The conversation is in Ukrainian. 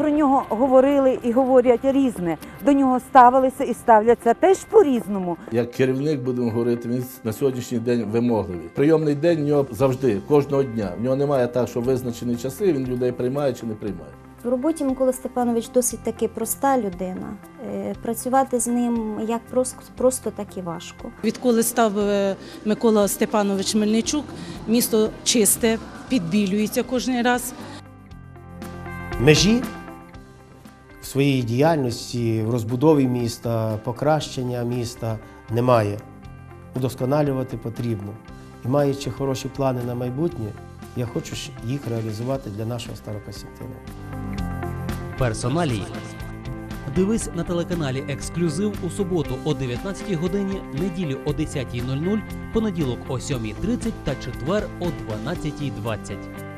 про нього говорили і говорять різне. До нього ставилися і ставляться теж по-різному. Як керівник, будемо говорити, він на сьогоднішній день вимогливий. Прийомний день в нього завжди, кожного дня. В нього немає так, що визначені часи, він людей приймає чи не приймає. В роботі Микола Степанович досить таки проста людина. Е, Працювати з ним як просто, просто так і важко. Відколи став е, Микола Степанович Мельничук, місто чисте, підбілюється кожен раз. межі в своїй діяльності, в розбудові міста, покращення міста немає. Удосконалювати потрібно. І маючи хороші плани на майбутнє, я хочу їх реалізувати для нашого Старокосінтина. Персоналії. Дивись на телеканалі Ексклюзив у суботу о 19 годині, неділю о 10.00, понеділок о 7.30 та четвер о 12.20.